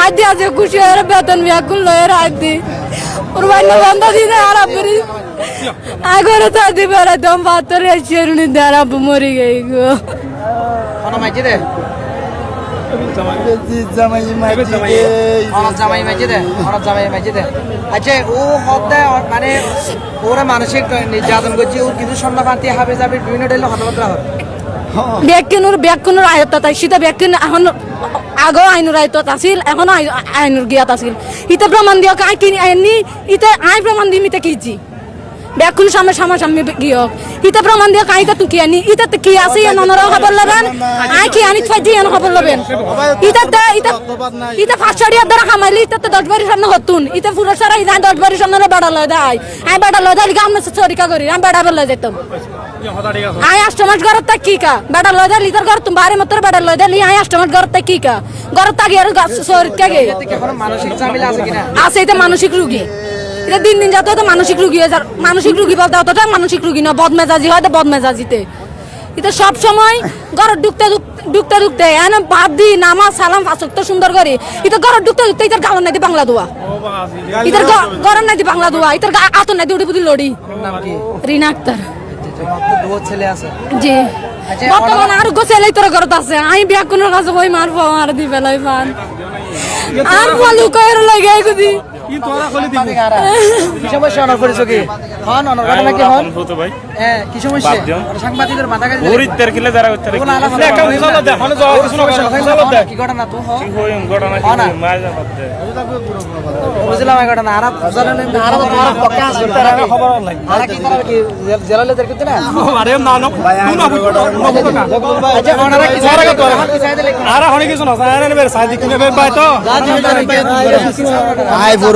আদি আছে খুশি হয়ে বেতন বিয়াকুল লয়ের আদি ওর বান্য বন্ধ দিনে আর আপনি আগরে তো আদি বেড়া দম এসে নিতে আর আপু মরি গই গো। দে। দে। দে আচ্ছা ও মানে ওরা মানসিক নির্যাতন করছে ওর কিছু সন্ন্যাপান্তি হাবে যাবে বিভিন্ন ডেলে কথাবার্তা হয় ব্যাকুনুর ব্যাকুনুর আয়ত্তত সীতা ব্যাকুন এখন আগেও আইনুর আয়ত্তত আছিল, এখন আইনুর গিয়াত আছিল। ইতে প্রমাণ দিয়ক, আই কিনি আইনি ইতে আই প্রমাণ দিম ইতা কিজি ব্যাকুন সামনে সামনে সামনে গিয়ক ইতে প্রমাণ দিয়ক আইতে তুই কি আনি? ইতে তো কি আছে এন অনরাও খবর লবেন? আই কি আনি ফাইজি এন খবর লবেন? ইতে তে ইতে ইতে ফাঁসড়িয়া দ্বারা খামাইলি ইতে তো দশ বাড়ি সামনে হতুন। ইতে পুরো সারা ইতে দশ বাড়ি সামনে বেড়া লয় দেয়। আই বেড়া লয় দেয় আমরা চরিকা করি আমি বেড়া বেলা যেতাম আই আষ্টমাস ঘরত তাক কি কা? বেটা লয় দে লিটার ঘর তুমি বাড়ি মতো বেটা লয় দে লি আই আষ্টমাস ঘরত তাক কি কা? ঘরত তাকি আর শরীর আছে আছে এটা মানসিক রোগী। এটা দিন দিন যাতে মানসিক রোগী হয়ে মানসিক রোগী বলতে অতটা মানসিক রোগী না বদমেজাজি হয় তো বদমেজাজিতে। এটা সব সময় ঘর ঢুকতে ঢুক- ঢুকতে ঢুকতে এন ভাব দি নামাজ সালাম ফাঁসক তো সুন্দর করে। এটা ঘর ঢুকতে ঢুকতে ইতার গাওয়ার নাই বাংলা দোয়া। ইতার গরম নাই বাংলা দোয়া ইতার আতর নাই উঠি বুঝি লড়ি। নাম রিনা আক্তার। জি। আচ্ছা, বর্তমান আর গোছেলাই তোর ঘরত আছে। আমি বিয়া কোনোর কাছে কই মার পাও আর দি বেলাই পান। আর বলু। কয়ের লাগে গুদি কি সমস্যা অনার করেছ কি হন অনার ঘটনা কি হন হতো ভাই হ্যাঁ কি সমস্যা। ওরা সাংবাদিকদের মাথা কাছে গরিবদের কিলে যারা করতে কোন আলাপ হলো? কি ঘটনা তো হ ঘটনা হ্যাঁ না। মার যাবার দে বুঝলাম এই ঘটনা আরাপ জানালে আরাপ তোমার পক্ষে আসবে তারা খবর লাগে আরা কি তারা কি জেলালে দের করতে না আচ্ছা ওনারা কি কি আই ঘটনা না আই আই পনেরো বছর ধরে বিদেশ করি। বাইছিতে বাচ্চা দিন দান বাইছিতে মনে ছবি আছে না ভালো ছবি আছে না এটা এটা তো গোড়া তো